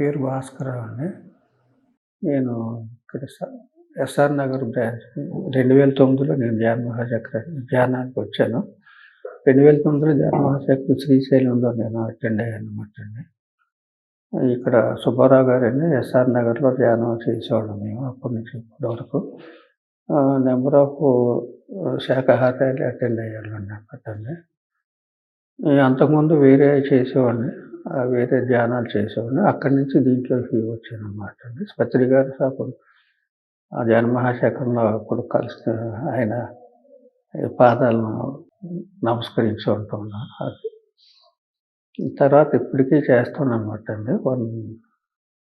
పేరు భాస్కరరావు అండి. నేను ఇక్కడ స- ఎస్ఆర్ నగర్ బ్రాంచ్ రెండు వేల తొమ్మిదిలో నేను ధ్యాన మహాచక్ర ధ్యానానికి వచ్చాను. రెండు వేల తొమ్మిదిలో ధ్యాన మహాచక్ర శ్రీశైలంలో నేను అటెండ్ అయ్యాను అనమాట అండి. ఇక్కడ సుబ్బారావు గారని ఎస్ఆర్ నగర్లో ధ్యానం చేసేవాళ్ళం మేము అప్పటి నుంచి ఇప్పటి వరకు. నెంబర్ ఆఫ్ శాఖాహారాలు అటెండ్ అయ్యాను అన్నమాట అండి. అంతకుముందు వేరే చేసేవాడిని. వేరే ధ్యానాలు చేసేవాడిని. అక్కడి నుంచి దీంట్లోకి వచ్చాను అనమాట అండి. స్పత్రి గారు అప్పుడు ఆ ధ్యాన మహాశాఖంలో అప్పుడు కలిసి ఆయన పాదాలను నమస్కరించి ఉంటున్నాను అది. తర్వాత ఇప్పటికీ చేస్తాను అనమాట అండి. వన్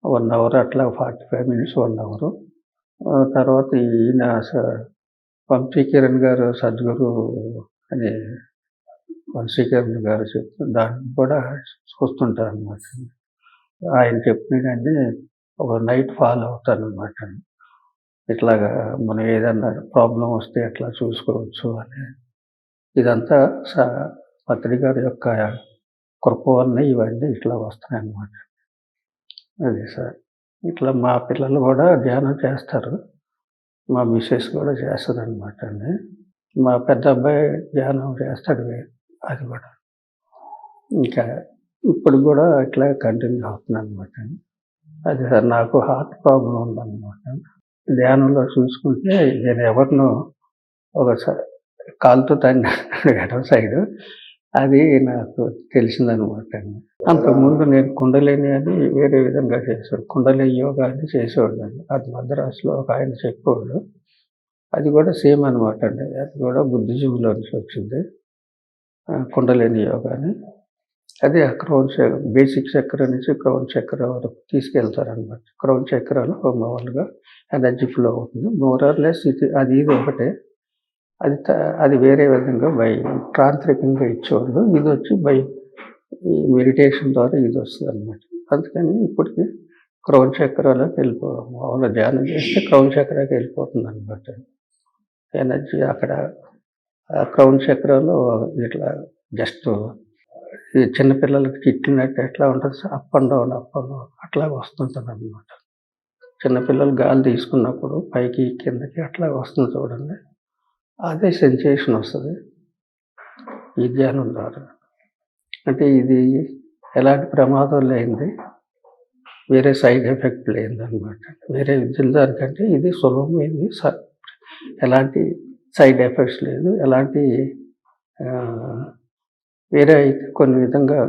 వన్ అవర్ అట్లా forty five minutes one hour. తర్వాత ఈయన స- కిరణ్ గారు సద్గురు అని వంశీకరణ గారు చెప్తే దాన్ని కూడా చూస్తుంటాను అనమాట ఆయన చెప్పినన్ని ఒక నైట్ ఫాలో అవుతాను అనమాట ఇట్లాగా మనం ఏదన్నా ప్రాబ్లం వస్తే ఎట్లా చూసుకోవచ్చు అని. ఇదంతా సా పత్రిక గారి యొక్క కృప వల్ల ఇవన్నీ ఇట్లా వస్తాయి అన్నమాట అదే సార్. ఇట్లా మా పిల్లలు కూడా ధ్యానం చేస్తారు. మా మిస్సెస్ కూడా చేస్తుంది అనమాట అండి. మా పెద్ద అబ్బాయి ధ్యానం చేస్తాడు. అది కూడా ఇంకా ఇప్పుడు కూడా ఇట్లా కంటిన్యూ అవుతుంది అనమాట అది సార్ నాకు హార్ట్ ప్రాబ్లం ఉందన్నమాట. ధ్యానంలో చూసుకుంటే నేను ఎవరినో ఒక స- కాలుతో తన్ని ఎడవ సైడ్. అది నాకు తెలిసిందనమాట అంతకుముందు నేను కుండలేని అని వేరే విధంగా చేసాడు కుండలి యోగా అని చేసేవాడిని అది మద్రాసులో ఒక ఆయన చెప్పేవాడు. అది కూడా సేమ్ అనమాట అండి. అది కూడా బుద్ధిజీవులో నుంచి వచ్చింది. కుండలిని యోగాని. అది క్రౌన్ చక్ర బేసిక్ చక్ర నుంచి క్రౌన్ చక్ర వరకు తీసుకెళ్తారనమాట క్రౌన్ చక్రాలు మామూలుగా ఎనర్జీ ఫ్లో అవుతుంది. మోరర్ లెస్ ఇది అది ఇది ఒకటే. అది త- అది వేరే విధంగా బై తాంత్రికంగా ఇచ్చేవాళ్ళు. ఇది వచ్చి బై ఈ మెడిటేషన్ ద్వారా ఇది వస్తుంది అనమాట అందుకని ఇప్పటికి క్రౌన్ చక్రాలకు వెళ్ళిపో మామూలుగా ధ్యానం చేస్తే క్రౌన్ చక్రాకి వెళ్ళిపోతుంది అనమాట ఎనర్జీ అక్కడ క్రౌన్ చక్రంలో ఇట్లా జస్ట్ చిన్నపిల్లలకి చిట్లినట్టు ఎట్లా ఉంటుంది up and down up and down. అట్లా వస్తుంటుంది అనమాట చిన్నపిల్లలు గాలి తీసుకున్నప్పుడు పైకి కిందకి అట్లా వస్తుంది చూడండి. అదే సెన్సేషన్ వస్తుంది. ఈ ధ్యానం ద్వారా. అంటే ఇది ఎలాంటి ప్రమాదం లేనిది. వేరే సైడ్ ఎఫెక్ట్ లేనిది అనమాట వేరే విద్యల దానికంటే ఇది సులభమైంది స- ఎలాంటి సైడ్ ఎఫెక్ట్స్ లేదు. ఎలాంటి వేరే కొన్ని విధంగా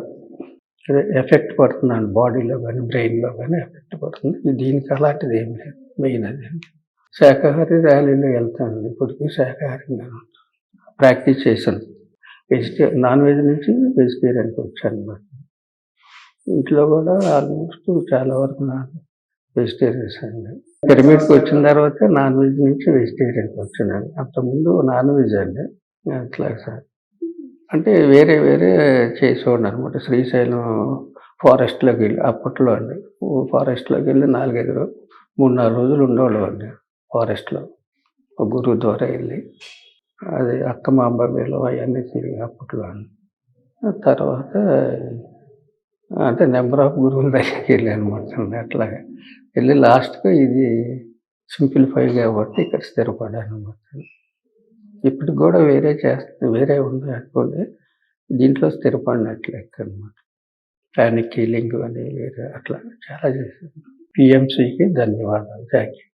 ఎఫెక్ట్ పడుతుందండి బాడీలో కానీ బ్రెయిన్లో కానీ ఎఫెక్ట్ పడుతుంది. దీనికి అలాంటిది ఏం లేదు. మెయిన్ అది. శాకాహారి ర్యాలీలో వెళ్తాను. ఇప్పటికీ శాకాహారి ప్రాక్టీస్ చేశాను. వెజిటే నాన్ వెజ్ నుంచి వెజిటేరియన్కి వచ్చాను. ఇంట్లో కూడా ఆల్మోస్ట్ చాలా వరకు నాకు వెజిటేరియన్స్ అండి పిరమిడ్కి వచ్చిన తర్వాత నాన్ వెజ్ నుంచి వెజిటేరియన్కి వచ్చినాను. అంతకుముందు నాన్ వెజ్ అండి. అట్లా సార్. అంటే వేరే వేరే చేసేవాడిని అనమాట శ్రీశైలం ఫారెస్ట్లోకి వెళ్ళి అప్పట్లో అండి. ఫారెస్ట్లోకి వెళ్ళి నాలుగైదు రోజులు మూడు నాలుగు రోజులు ఉండేవాళ్ళు అండి ఫారెస్ట్లో. ఒక గురువు ద్వారా వెళ్ళి అది అక్క మాంబాబేలో అవన్నీ తిరిగి అప్పట్లో అండి. తర్వాత అంటే నెంబర్ ఆఫ్ గురువుల దగ్గరికి వెళ్ళాను అనమాట అట్లాగా. వెళ్ళి లాస్ట్గా ఇది సింప్లిఫై కాబట్టి ఇక్కడ స్థిరపడాను అనమాట ఇప్పటికి కూడా వేరే చేస్తుంది వేరే ఉంది అనుకోండి దీంట్లో స్థిరపడినట్లు అనమాట ప్యానిక్ హీలింగ్ అని వేరే అట్లా చాలా చేశాను. పిఎంసికి ధన్యవాదాలు. Thank you